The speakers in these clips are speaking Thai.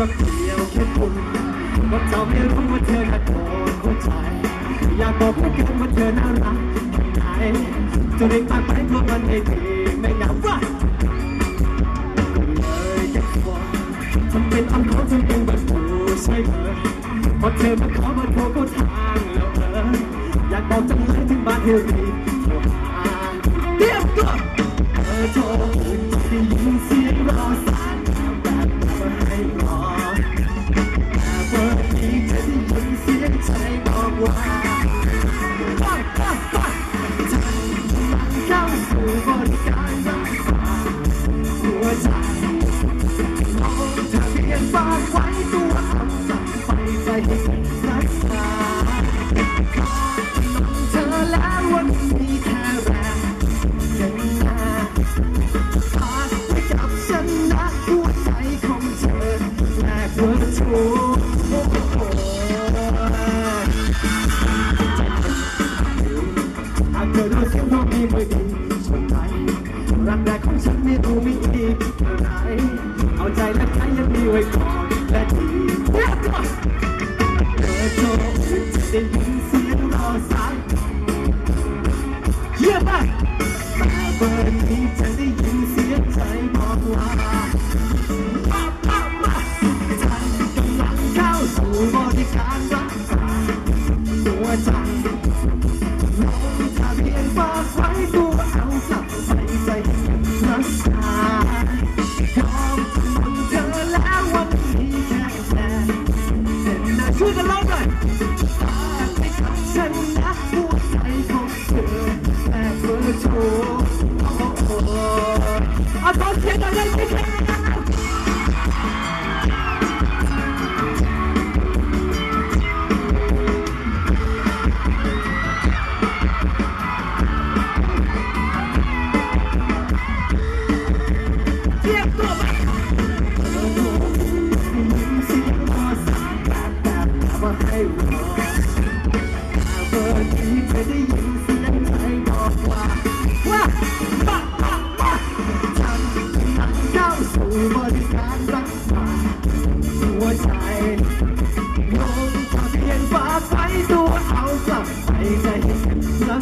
ก็เพียวแค่คุณก็จะไม่รู้ว่าเธอขัดโดนหัวใจ อยากบอกให้เกินว่าเธอน่ารักแค่ไหนจะได้ปากไปก็มันไม่ดีไม่นับว่าเลยจะฟ้องทำเป็นอันเขาจนเป็นแบบผู้ใช่เธอพอเธอมาขอมาโทรก็ทางแล้วเอออยากบอกจังเลยถึงบ้านเธอรีบโทรหา ลงทะเบียนฝากไว้ตัวเอากลับไปใจให้รักษาของเธอแล้ววันนี้แค่แรงยังนาฝาไว้กับฉันนะหัวใจของเธอแลกเบอร์โทรหากเธอรู้สียงเพราะมีไม่ดีชนใจรักแรกของฉันไม่รู้มีอีกเท่าไหร ใจและใจยังมีไว้ก่อนและดีเมื่อโทรจะได้ยินเสียงรอสายเยี่ยมมากแต่เบอร์นี้จะได้ยินเสียงใจบอกว่าป้าป้าป้าฉันกำลังเข้าสู่บริการรักษาตัวใจลงทะเบียนฝากไว้ตัวเอากลับใส่ใจรักษา เอา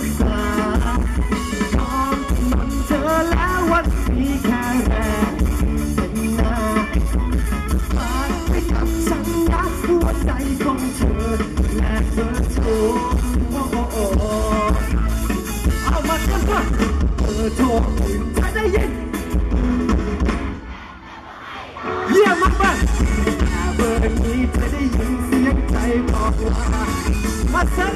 กษายอมจำนนเธอแล้ววันนี้แค่แรงเป็นหน้าฝากไว้กับฉันนะหัวใจของเธอและเบอร์โทรโอ้โอ้โอ้เอามากันว่าเบอร์โทรถ้าได้ยินเยี่ยมมากมาเบอร์นี้จะได้ยินเสียงใจบอกว่ามาเซ็น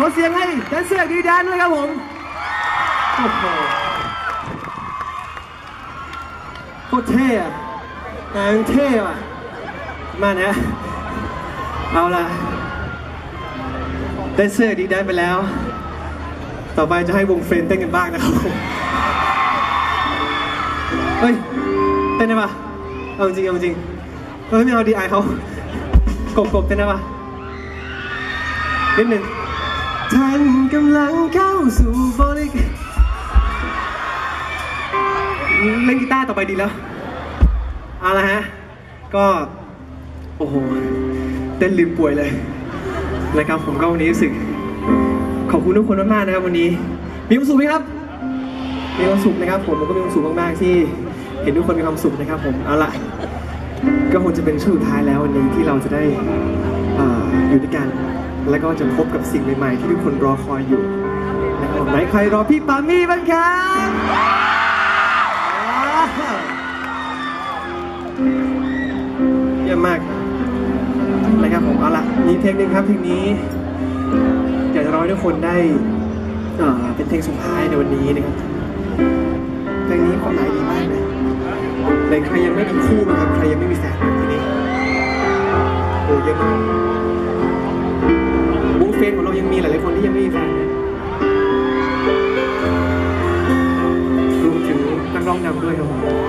ขอเสียงให้แดนเซอร์ดีแดนด้วยครับผม โอ้โหโคตรเท่อะนายเท่ว่ะมาเนะเอาละแดนเซอร์ดีแดนไปแล้ว ต่อไปจะให้วงเฟรนเต้นกันบ้างนะครับเฮ้ย เต้นได้ปะเอาจริงเอาจริงเฮ้ยไม่เอาดีไอเขากบกบเต้นได้ปะนิดหนึ่ง ท่านกำลังเข้าสู่บริการเล่นกีตาร์ต่อไปดีแล้ว เอาละฮะ ก็ โอ้โหเต้นลืมป่วยเลยนะครับผมก็วันนี้รู้สึก ขอบคุณทุกคนมากๆนะครับวันนี้ มีความสุขไหมครับ มีความสุขนะครับ ผมผมก็มีความสุขมากๆที่ เห็นทุกคนมีความสุขนะครับ ผมเอาละก็คงจะเป็นช่วงสุดท้ายแล้ววันนี้ที่เราจะได้ออยู่ด้วยกัน แล้วก็จะพบกับสิ่งใหม่ๆ ที่ทุกคนรอคอยอยู่นะครับไหนใครรอพี่ปามี่บ้างครับเยี่ยมมากนะครับผมเอาละมีเพลงหนึ่งครับเพลงนี้อยากจะร้องให้ทุกคนได้เป็นเพลงสุดท้ายในวันนี้นะครับเพลงนี้ความหมายดีมากเลยในใครยังไม่มีคู่บ้างครับใครยังไม่มีแฟนบ้างทีนี้โอ้ยังว กร้องนำด้วยครับผม